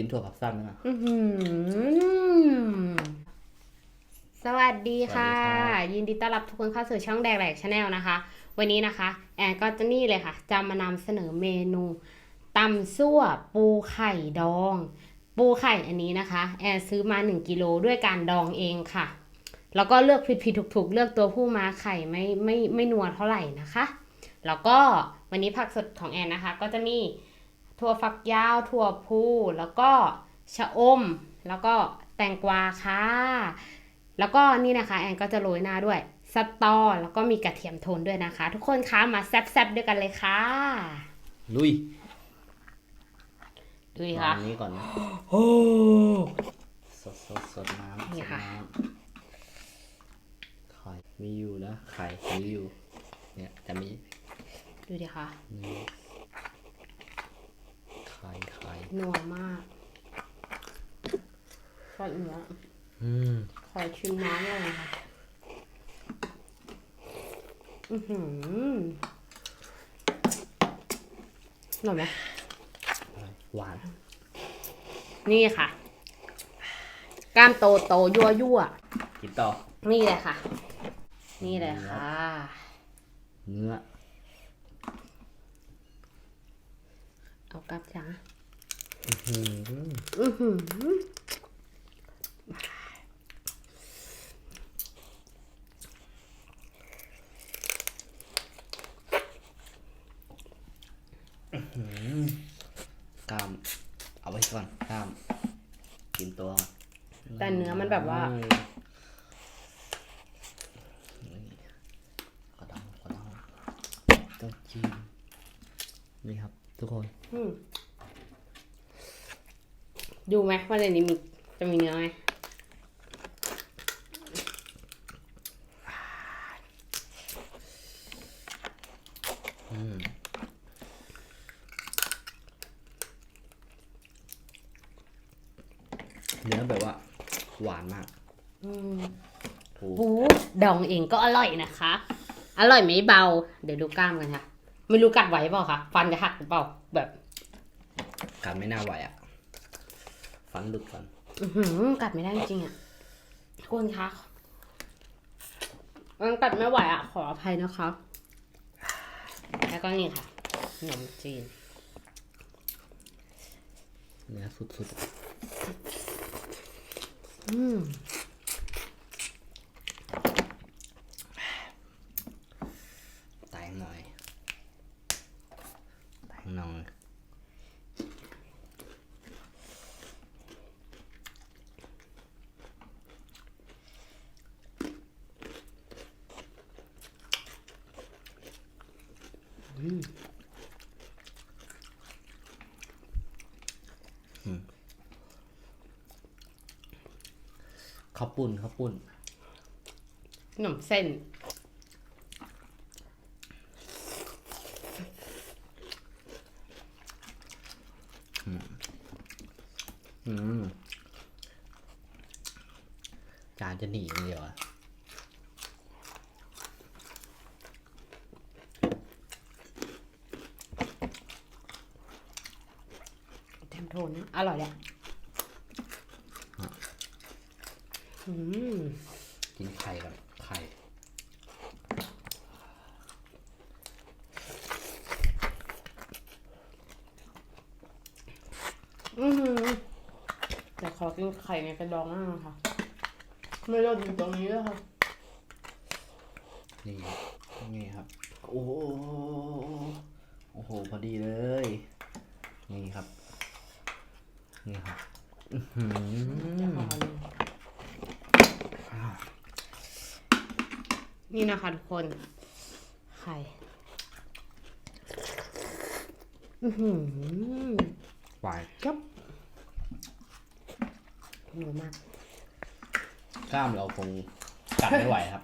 กินถั่วฝักสั้นไหมล่ะอื้อหือสวัสดีค่ะ สวัสดีครับ ยินดีต้อนรับทุกคนเข้าสู่ช่องแดกแหลกชาแนลนะคะ วันนี้นะคะ แอนก็จะนี่เลยค่ะ จะมานำเสนอเมนูตำซั่วปูไข่ดอง ปูไข่อันนี้นะคะ แอนซื้อมา 1กิโลด้วยการดองเองค่ะ แล้วก็เลือกผิดๆถูกๆ เลือกตัวผู้มาไข่ไม่ไม่ไม่นัวเท่าไหร่นะคะ แล้วก็วันนี้ผักสดของแอนนะคะ ก็จะมี ถั่วฝักยาว ถั่วพูแล้วก็ชะอม แล้วก็แตงกวาค่ะ แล้วก็นี่นะคะแอนก็จะโรยหน้าด้วยสตอ แล้วก็มีกระเทียมโทนด้วยนะคะ ทุกคนคะมาแซ่บๆด้วยกันเลยค่ะ ลุย ดูดิวาค่ะงนี้ก่อนนะโอ้สดสดสดน้ำนี่สดค่ะน้ำไข่มีอยู่นะไข่มีอยู่ เนี่ยจะมีดูดิค่ะนี่ ไข่ไข่นัวมากขอเนื้ออืมขอชิมน้ำเลยค่ะอือหือหน่อยไหมหวาน นี่ค่ะ กล้ามโตโตยั่วยั่วกินต่อๆนี่เลยค่ะ นี่เลยค่ะ เนื้อ เอากลับจ้าอืมอือหือ กล้าม เอาไว้ก่อนกล้าม กินตัวก่อน แต่เนื้อมันแบบว่า อืมนี่ก็ต้องก็ต้องต้องจิ้มนี่ครับ ทุกคน อืม ดูไหมว่าในนี้มีจะมีเนื้อไหมอืมเนื้อแบบว่า หวานมากอืมโอ้ปูดองเองก็อร่อยนะคะ อร่อยไม่เบา เดี๋ยวดูกล้ามกันค่ะ ไม่รู้กัดไหวเปล่าคะ ฟันจะหักหรือเปล่า แบบกัดไม่น่าไหวอะ ฟันหลุดก่อนอือหือกัดไม่ได้จริงๆอะทุกคนคะมันกัดไม่ไหวอะ ขออภัยนะคะแล้วก็นี่ค่ะขนมจีนเนื้อสุดอืม ๆ แตงหน่อย แตงหน่อย ข้าวปุ้นข้าวปุ้นขนมเส้นอืมจานจะหนีอย่างเดียวอะ แทมโท นนะอร่อยแหละอืมกินไข่กับไข่อือหือเดี๋ยวขอกินไข่ในกระดองหน้าค่ะ ไม่รอดอยู่ตรงนี้แล้วค่ะ นี่นี่ครับ โอ้โหโอ้โห พอดีเลย นี่ครับ นี่ครับอื้อหืจะอขอเลยนี่นะคะทุกคน ไข่อือหือหวานจบหนูมากกล้ามเราคงกัดไม่ไหวครับ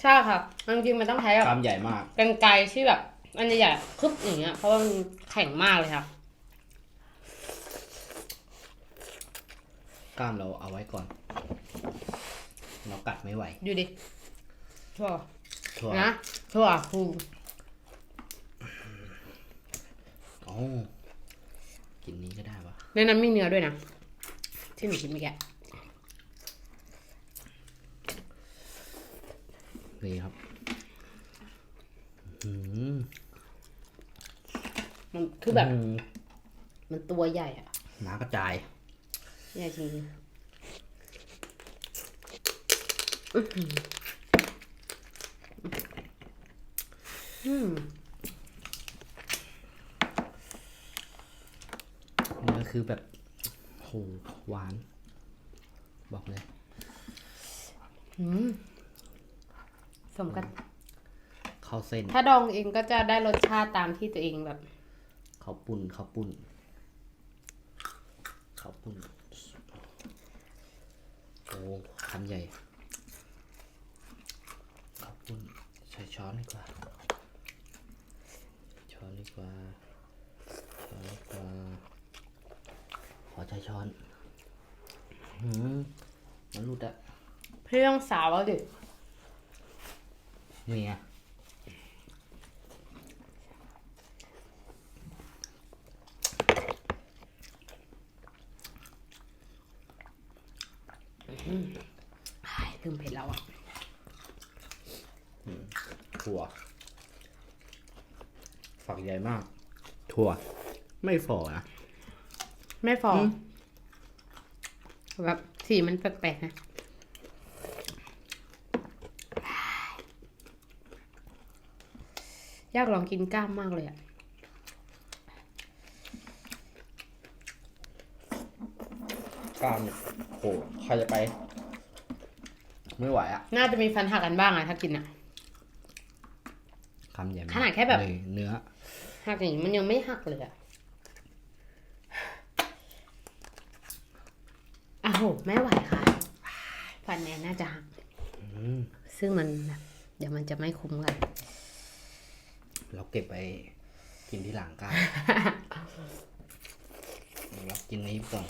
ใช่ค่ะจริงๆมันต้องใช้แบบกล้ามใหญ่มากกันไกรที่แบบ อันใหญ่ๆคึบอย่างเงี้ย เพราะว่ามันแข็งมากเลยค่ะ ล้ามเราเอาไว้ก่อน เรากัดไม่ไหว ดูดิถั่วถั่วนะถั่วพูโอ้กินนี้ก็ได้ปะในนั้นมีเนื้อด้วยนะ ที่หนูกินเมื่อกี้นี่ครับอืมมันคือแบบอืมมันตัวใหญ่อะน้ำกระจาย ใหญ่จริงอืมเนื้อคือแบบโหหวาน บอกเลย อืมสมกันข้าวเส้น ถ้าดองเองก็จะได้รสชาติตามที่ตัวเองแบบข้าวปุ้นข้าวปุ้นข้าวปุ้น คำใหญ่ข้าวปุ้นใช้ช้อนดีกว่า ช้อนดีกว่า ช้อนดีกว่า ขอใช้ช้อนหืมมันรุดอะพี่ต้องสาวเอาดินี่ไง อ้ายลืมเผ็ดแล้วอะ ถั่ว ฝักใหญ่มาก ถั่ว ไม่ฝ่อนะไม่ฟองอืมแบบสีมันแปลกๆนะอยากลองกินกล้ามมากเลยอะกล้ามเนี่ยโหใครจะไป ไม่ไหวอะน่าจะมีฟันหักกันบ้างอะถ้ากินอะ คำใหญ่มกขนาดแค่แบบเลยเนื้อ หักอย่างนี้มันยังไม่หักเลยอะอ้าวโห ไม่ไหวค่ะ ฟันแนนน่าจะหักอืมซึ่งมันแบบเดี๋ยวมันจะไม่คุ้มกัน เราเก็บไปกินที่หลังกันเรากินนี้ก่อน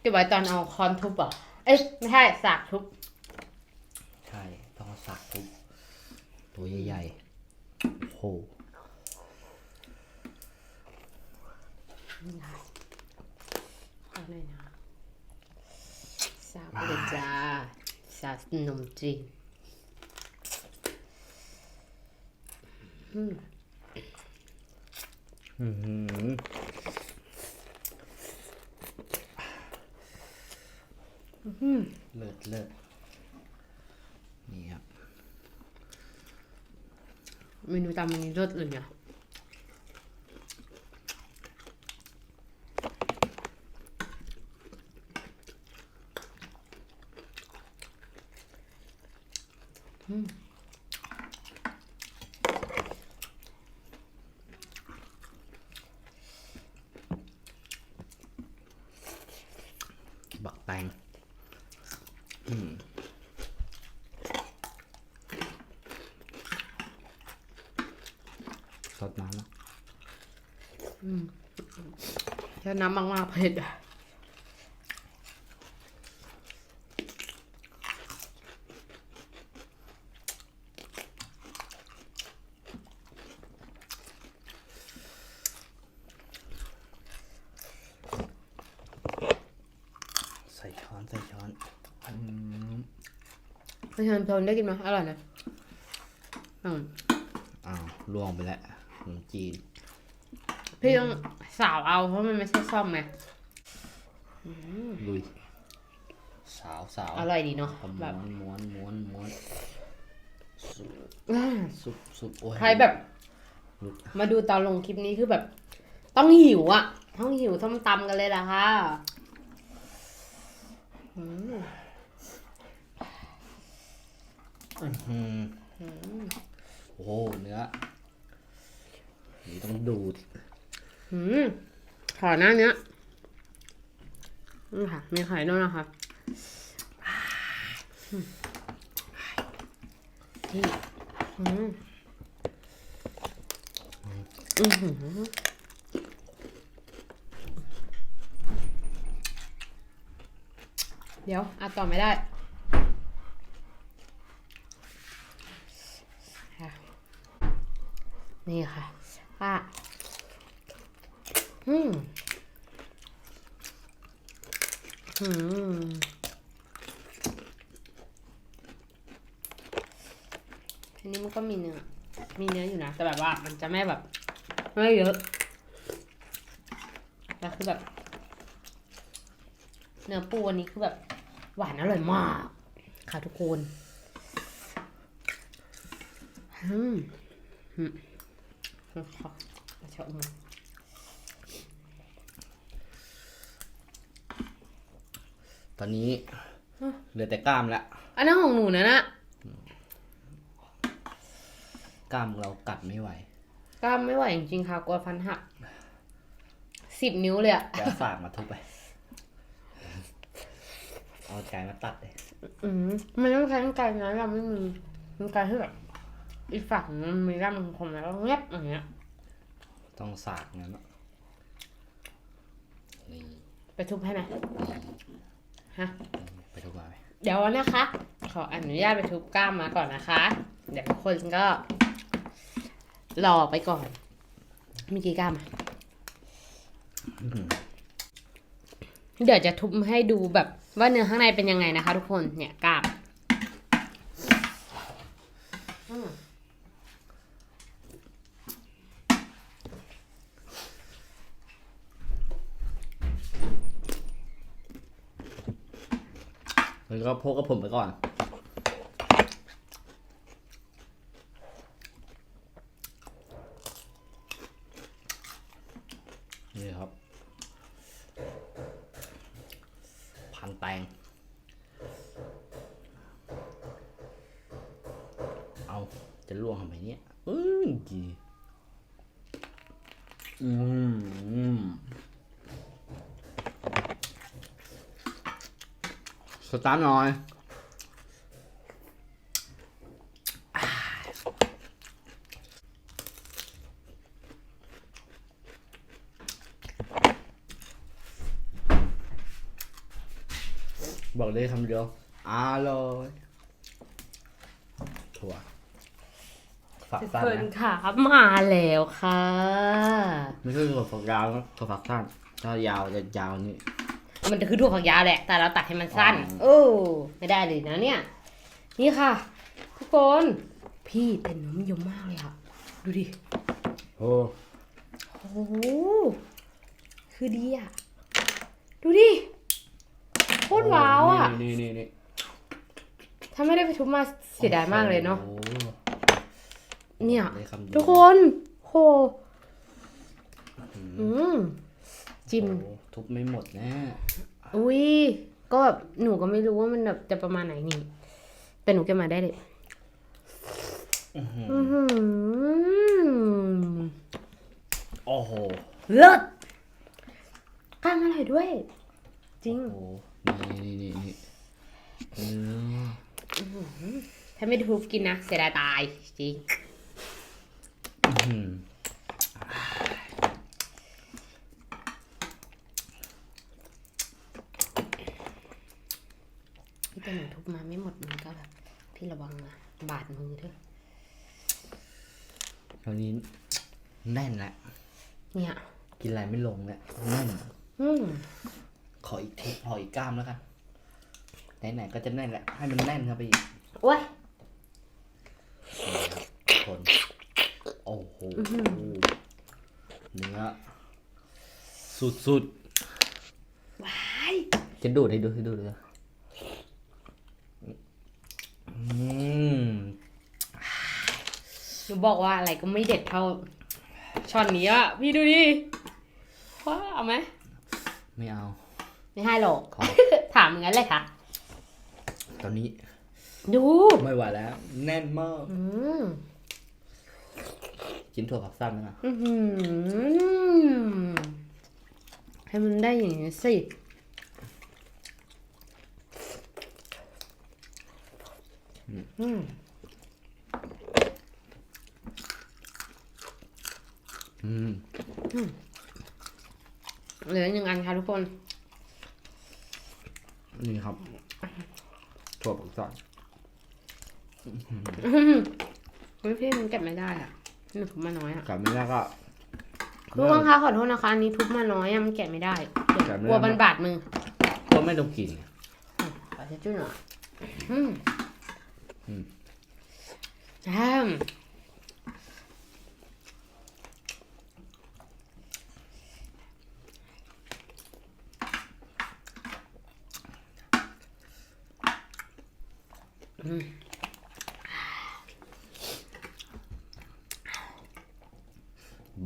เก็บไว้ตอนเอาคอนทุบเหรอเอ้ยไม่ใช่สากทุบ ใช่ ต้องเอาสักทุบ ตัวใหญ่ๆโอ้โหขอหน่อยนะ สากเลยจ้าสากขนมจีนอืมอหือเลิศเลิศนี่ครับเมนูตามมันนี้รสอื่นเนี่ย บักแตงอืมสดน้ำแล้วถ้าน้ำมากๆเผ็ดอะ ใส่ช้อน ใส่ช้อนอืม เพ ราะฉะนั้นโทนได้กินไหมอร่อยนะอืมอ้าวล่วงไปแล้วขนมจีนพี่ต้องสาวเอาเพราะมันไม่ใช่ซ่อมไงลุยสาวสาวอร่อยดีเนาะเอาแบม้วบนม้วนม้วนม้วนสุบอ่าสุบสุบโอ้ยใครแบบ ลุกมาดูตอนลงคลิปนี้คือแบบ ต้องหิวอะต้องหิวส้มตำกันเลยล่ะค่ะอืม อืม โอ้โหเนื้อ นี่ต้องดูดอืมขอหน้าเนี้ยนี่ค่ะ มีไข่ด้วยนะคะที่อืมอื้อหือเดี๋ยวอัดต่อไม่ได้ค่ะ นี่ค่ะอะอืมอืมอันนี้มันก็มีเนื้อ มีเนื้ออยู่นะ แต่แบบว่ามันจะไม่แบบไม่เยอะแต่คือแบบ เนื้อปูอันนี้คือแบบ หวานอร่อยมาก ค่ะทุกคน อืม อืม ขอชะอมตอนนี้เหลือแต่กล้ามแล้วอันนั้นของหนูนะนะกล้ามเรากัดไม่ไหว กล้ามไม่ไหวจริงๆค่ะกลัวฟันหักสิบนิ้วเลยอะแกฝากมาทุบไป เอาใจมาตัดเลย อืมมันต้องใช้กรรไกรนะเราไม่มีกรรไกรที่แบบ อีกฝั่งมันมีร่างคมแล้วก็เงียบอย่างเงี้ย ต้องสากงั้นอะนี่ไปทุบให้ไหมฮะ ไปทุบมาไหมเดี๋ยวนะคะ ขออนุญาตไปทุบกล้ามมาก่อนนะคะ เดี๋ยวทุกคนก็รอไปก่อน มีกี่กล้ามอะเดี๋ยวจะทุบให้ดูแบบว่าเนื้อข้างในเป็นยังไงนะคะ ทุกคนเนี่ยกล้ามอืม แล้วก็พกกับผมไปก่อน นี่ครับ พันแตง เอา จะล่วงทำไมเนี่ยอืมจีอืมอืมส ตาร์ทหน่อยบอกเลยคำเดียวอร่อยถั่วฝักทุกสั้นคนนะค่ะมาแล้วค่ะ ไม่ใช่ถั่วฝักยาวนะถั่วฝักสั้นถ้ายาวจะยาวนี่ มันจะคือถั่วฝักยาวแหละ แต่เราตัดให้มันสั้นอ๋อโอ้ไม่ได้เลยนะเนี่ย นี่ค่ะ ทุกคน พี่เป็นน้ำนิยมมากเลยอะดูดิ โอ้โอ้โหคือดีอะดูดิโคตรว้าวอะนี่นี่นี่ถ้าไม่ได้ไปทุบมาเสียดายมากเลยเนาะโอ้เนี่ยได้คำเดียวทุกคนโหอืม จิ้ม โอ้ทุบไม่หมดแน่อุ้ยก็แบบหนูก็ไม่รู้ว่ามันแบบจะประมาณไหนนี่ แต่หนูเก็บมาได้เลยอื้อหืออื้อหือโอ้โหเลิศกล้ามอร่อยด้วย จริง โอ้นี่นี่นี่นี่เนื้อถ้าไม่ได้ทุบกินนะเสียดายตายจริง อื้อหือ พี่แต่ หนูทุบมาไม่หมดมันก็แบบพี่ระวังนะบาดมือเถอะตอนนี้แน่นแล้วเนี่ยกินอะไรไม่ลงแล้วแน่นอืมขออีกเทปขออีกกล้ามแล้วกันไหนๆก็จะแน่นแหละให้มันแน่นเข้าไปอีกโอ้ยนี่ครับคนโอ้โหเนื้อสุดว้ายๆจะดูดให้ดูให้ดูเลยอืม หนูบอกว่าอะไรก็ไม่เด็ดเท่าช็อตนี้อะพี่ดูดิว่าเอาไหมไม่เอา ไม่ให้หรอก ขอ ถามอย่างนั้นเลยค่ะ ตอนนี้ดู ไม่ไหวแล้ว แน่นมากอืมกินถั่วผักสั้นไหมนะอื้อหือให้มันได้อย่างนี้สิ อืม อืม เหลือหนึ่งอันค่ะทุกคน นี่ครับถั่วผักสั้นเฮ้ยพี่มันเก็บไม่ได้อะหนูทุบมาน้อยอะกับไม่ได้ก็คุณผู้ชมคะขอโทษนะคะอันนี้ทุบมาน้อยอะมันแกะไม่ได้เดี๋ยวแกะไม่ได้กลัวมันบาดมือก็ไม่ต้องกินขอเช็ดจุดหน่อยอืมอืม แจ่ม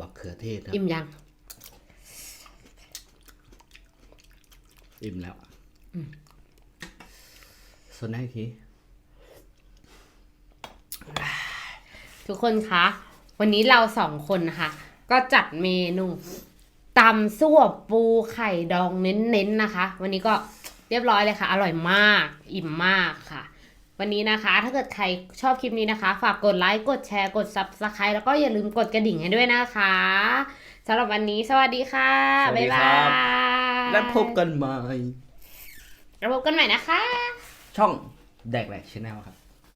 บักเขือเทศครับ อิ่มยัง อิ่มแล้วสนให้ ทีทุกคนคะ วันนี้เราสองคนนะคะ ก็จัดเมนูตำซั่วปูไข่ดองเน้นๆนะคะ วันนี้ก็เรียบร้อยเลยค่ะ อร่อยมาก อิ่มมากค่ะ วันนี้นะคะ ถ้าเกิดใครชอบคลิปนี้นะคะ ฝากกดไลค์ กดแชร์ กด subscribe แล้วก็อย่าลืมกดกระดิ่งให้ด้วยนะคะสำหรับวันนี้ สวัสดีค่ะสวัสบ๊าดียคบารับยแล้วพบกันใหม่แล้วพบกันใหม่นะคะ ช่อง แดกแหลกชแนลครับ